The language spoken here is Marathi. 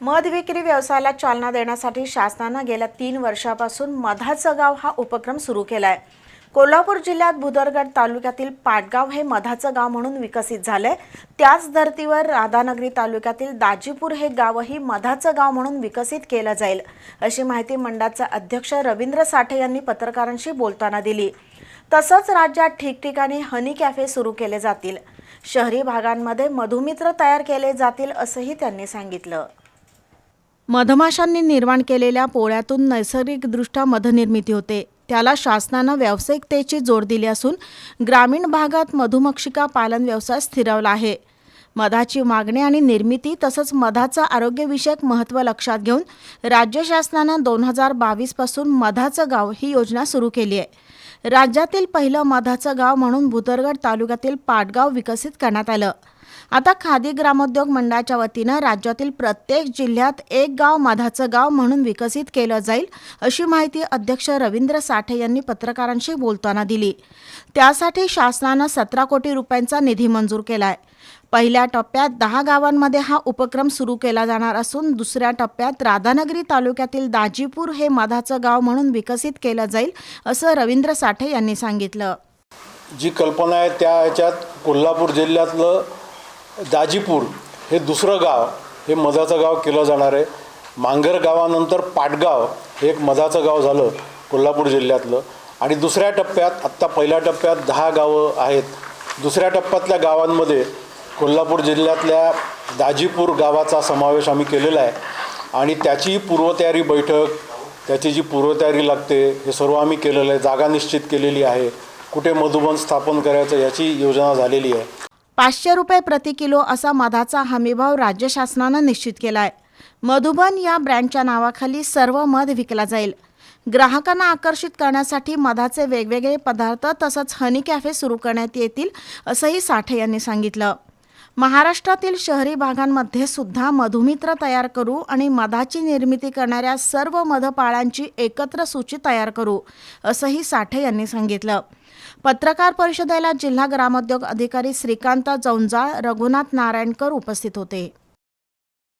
मध विक्री व्यवसायाला चालना देण्यासाठी शासनानं गेल्या तीन वर्षापासून मधाचं गाव हा उपक्रम सुरू केला आहे कोल्हापूर जिल्ह्यात भुदरगड तालुक्यातील पाटगाव हे मधाचं गाव म्हणून विकसित झालंय. त्याच धर्तीवर राधानगरी तालुक्यातील दाजीपूर हे गावही मधाचं गाव म्हणून विकसित केलं जाईल अशी माहिती मंडळाचे अध्यक्ष रवींद्र साठे यांनी पत्रकारांशी बोलताना दिली. तसंच राज्यात ठिकठिकाणी हनी कॅफे सुरू केले जातील. शहरी भागांमध्ये मधुमित्र तयार केले जातील असंही त्यांनी सांगितलं. मधमाशांनी निर्माण केलेल्या पोळ्यातून नैसर्गिकदृष्ट्या मधनिर्मिती होते. त्याला शासनानं व्यावसायिकतेची जोड दिली असून ग्रामीण भागात मधुमक्षिका पालन व्यवसाय स्थिरवला आहे. मधाची मागणी आणि निर्मिती तसंच मधाचं आरोग्यविषयक महत्त्व लक्षात घेऊन राज्य शासनानं दोन हजार बावीसपासून मधाचं गाव ही योजना सुरू केली आहे. राज्यातील पहिलं मधाचं गाव म्हणून भुदरगड तालुक्यातील पाटगाव विकसित करण्यात आलं. आता खादी ग्रामोद्योग मंडळाच्या वतीनं राज्यातील प्रत्येक जिल्ह्यात एक गाव मधाचं गाव म्हणून विकसित केलं जाईल अशी माहिती अध्यक्ष रवींद्र साठे यांनी पत्रकारांशी बोलताना दिली. त्यासाठी शासनानं सतरा कोटी रुपयांचा निधी मंजूर केलाय. पहिल्या टप्प्यात दहा गावांमध्ये हा उपक्रम सुरू केला जाणार असून दुसऱ्या टप्प्यात राधानगरी तालुक्यातील दाजीपूर हे मधाचं गाव म्हणून विकसित केलं जाईल असं रवींद्र साठे यांनी सांगितलं. जी कल्पना आहे त्या ह्याच्यात कोल्हापूर जिल्ह्यातलं दाजीपूर हे दुसरं गाव हे मधाचं गाव केलं जाणार आहे. मांगर गावानंतर पाटगाव हे एक मधाचं गाव झालं कोल्हापूर जिल्ह्यातलं. आणि दुसऱ्या टप्प्यात आत्ता पहिल्या टप्प्यात दहा गावं आहेत. दुसऱ्या टप्प्यातल्या गावांमध्ये कोल्हापूर जिल्ह्यातल्या दाजीपूर गावाचा समावेश आम्ही केलेला आहे. आणि त्याची पूर्वतयारी बैठक त्याची जी पूर्वतयारी लागते हे सर्व आम्ही केलेलं आहे. जागा निश्चित केलेली आहे. कुठे मधुबन स्थापन करायचं याची योजना झालेली आहे. पाचशे रुपये प्रति किलो असा मधाचा हमीभाव राज्य शासनानं निश्चित केला आहे मधुबन या ब्रँडच्या नावाखाली सर्व मध विकला जाईल. ग्राहकांना आकर्षित करण्यासाठी मधाचे वेगवेगळे पदार्थ तसंच हनी कॅफे सुरू करण्यात येतील असंही साठे यांनी सांगितलं. महाराष्ट्रातील शहरी भागांमध्ये सुद्धा मधुमित्र तयार करू आणि मधाची निर्मिती करणाऱ्या सर्व मधपाळांची एकत्र सूची तयार करू असंही साठे यांनी सांगितलं. पत्रकार परिषदेला जिल्हा ग्रामोद्योग अधिकारी श्रीकांत जौंजाळ रघुनाथ नारायणकर उपस्थित होते.